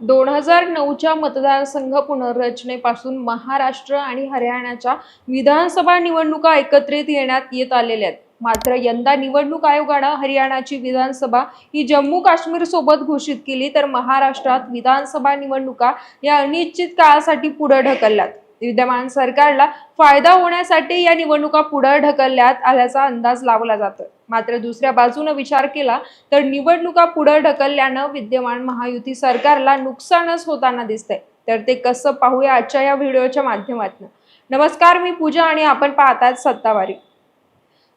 दोन हजार नऊच्या मतदारसंघ पुनर्रचनेपासून महाराष्ट्र आणि हरियाणाच्या विधानसभा निवडणुका एकत्रित येण्यात येत आलेल्या आहेत. मात्र यंदा निवडणूक आयोगानं हरियाणाची विधानसभा ही जम्मू काश्मीर सोबत घोषित केली तर महाराष्ट्रात विधानसभा निवडणुका या अनिश्चित काळासाठी पुढे ढकलल्यात. विद्यमान सरकारला फायदा होण्यासाठी या निवडणुका पुढे ढकलल्यात आल्याचा अंदाज लावला जातोय. मात्र दुसऱ्या बाजूनं विचार केला तर निवडणुका पुढे ढकलल्यानं विद्यमान महायुती सरकारला नुकसानच होताना दिसतंय. तर ते कसं पाहूया आजच्या या व्हिडिओच्या माध्यमातून. नमस्कार मी पूजा आणि आपण पाहतात सत्तावारी.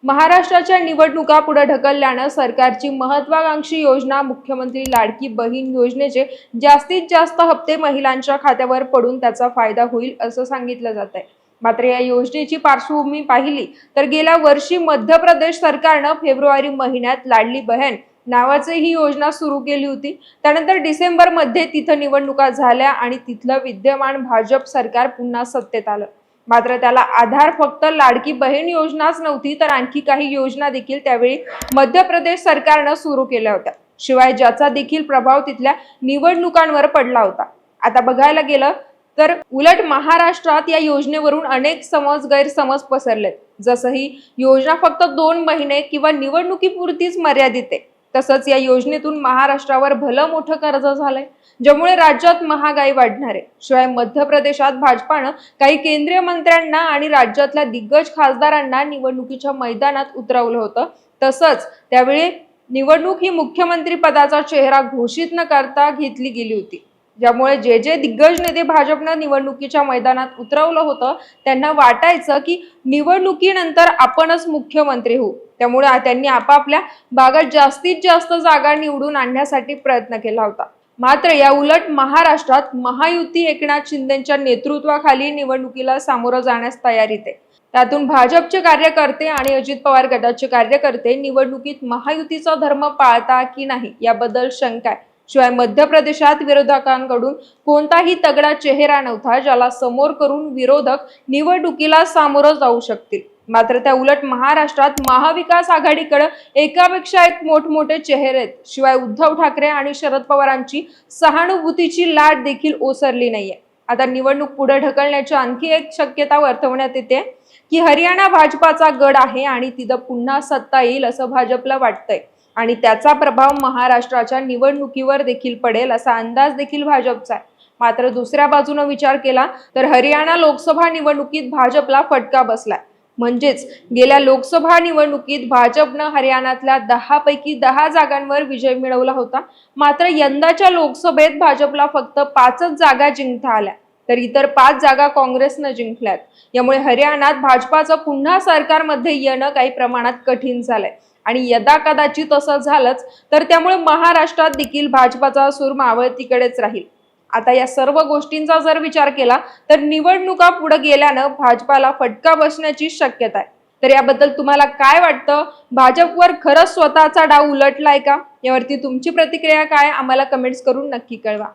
महाराष्ट्राच्या निवडणुका पुढे ढकलल्यानं सरकारची महत्वाकांक्षी योजना मुख्यमंत्री लाडकी बहीण योजनेचे जास्तीत जास्त हप्ते महिलांच्या खात्यावर पडून त्याचा फायदा होईल असं सांगितलं जात आहे मात्र या योजनेची पार्श्वभूमी पाहिली तर गेल्या वर्षी मध्य प्रदेश सरकारनं फेब्रुवारी महिन्यात लाडली बहन नावाचे ही योजना सुरू केली होती. त्यानंतर डिसेंबरमध्ये तिथं निवडणुका झाल्या आणि तिथलं विद्यमान भाजप सरकार पुन्हा सत्तेत आलं. मात्र त्याला आधार फक्त लाडकी बहीण योजनाच नव्हती तर आणखी काही योजना देखील त्यावेळी मध्य प्रदेश सरकारनं सुरू केल्या होत्या. शिवाय ज्याचा देखील प्रभाव तिथल्या निवडणुकांवर पडला होता. आता बघायला गेलं तर उलट महाराष्ट्रात या योजनेवरून अनेक समज गैरसमज पसरलेत. जसं ही योजना फक्त दोन महिने किंवा निवडणुकीपुरतीच मर्यादित आहे. तसंच या योजनेतून महाराष्ट्रावर भलं मोठं कर्ज झालंय ज्यामुळे राज्यात महागाई वाढणार आहे. शिवाय मध्य प्रदेशात भाजपानं काही केंद्रीय मंत्र्यांना आणि राज्यातल्या दिग्गज खासदारांना निवडणुकीच्या मैदानात उतरवलं होतं. तसंच त्यावेळी निवडणूक ही मुख्यमंत्री पदाचा चेहरा घोषित न करता घेतली गेली होती. ज्यामुळे जे जे दिग्गज नेते भाजपनं निवडणुकीच्या मैदानात उतरवलं होतं त्यांना वाटायचं की निवडणुकीनंतर आपणच मुख्यमंत्री होऊ. त्यामुळे त्यांनी आपापल्या भागात जास्तीत जास्त जागा निवडून आणण्यासाठी प्रयत्न केला होता. मात्र या उलट महाराष्ट्रात महायुती एकनाथ शिंदेच्या नेतृत्वाखाली निवडणुकीला सामोरं जाण्यास तयारीत आहे त्यातून भाजपचे कार्यकर्ते आणि अजित पवार गटाचे कार्यकर्ते निवडणुकीत महायुतीचा धर्म पाळता की नाही याबद्दल शंका आहे. शिवाय मध्य प्रदेशात विरोधकांकडून कोणताही तगडा चेहरा नव्हता ज्याला समोर करून विरोधक निवडणुकीला सामोरं जाऊ शकतील. मात्र त्या उलट महाराष्ट्रात महाविकास आघाडीकडे एकापेक्षा एक मोठमोठे चेहरे आहेत. शिवाय उद्धव ठाकरे आणि शरद पवारांची सहानुभूतीची लाट देखील ओसरली नाहीये. आता निवडणूक पुढे ढकलण्याची आणखी एक शक्यता वर्तवण्यात येते की हरियाणा भाजपाचा गड आहे आणि तिथं पुन्हा सत्ता येईल असं भाजपला वाटतंय. आणि त्याचा प्रभाव महाराष्ट्राच्या निवडणुकीवर देखील पडेल असा अंदाज देखील भाजपचा आहे. मात्र दुसऱ्या बाजूनं विचार केला तर हरियाणा लोकसभा निवडणुकीत भाजपला फटका बसलाय. म्हणजेच गेल्या लोकसभा निवडणुकीत भाजपनं हरियाणातल्या दहा पैकी दहा जागांवर विजय मिळवला होता. मात्र यंदाच्या लोकसभेत भाजपला फक्त पाचच जागा जिंकता आल्या. तर इतर पाच जागा काँग्रेसनं जिंकल्यात. यामुळे हरियाणात भाजपाचं पुन्हा सरकारमध्ये येणं काही प्रमाणात कठीण झालंय. आणि यदा कदाचित असं झालंच तर त्यामुळे महाराष्ट्रात देखील भाजपाचा सूर मावळतीकडेच राहील. आता या सर्व गोष्टींचा जर विचार केला तर निवडणुका पुढे गेल्यानं भाजपाला फटका बसण्याची शक्यता आहे. तर याबद्दल तुम्हाला काय वाटतं? भाजपवर खरंच स्वतःचा डाव उलटलाय का? यावरती तुमची प्रतिक्रिया काय? आम्हाला कमेंट्स करून नक्की कळवा.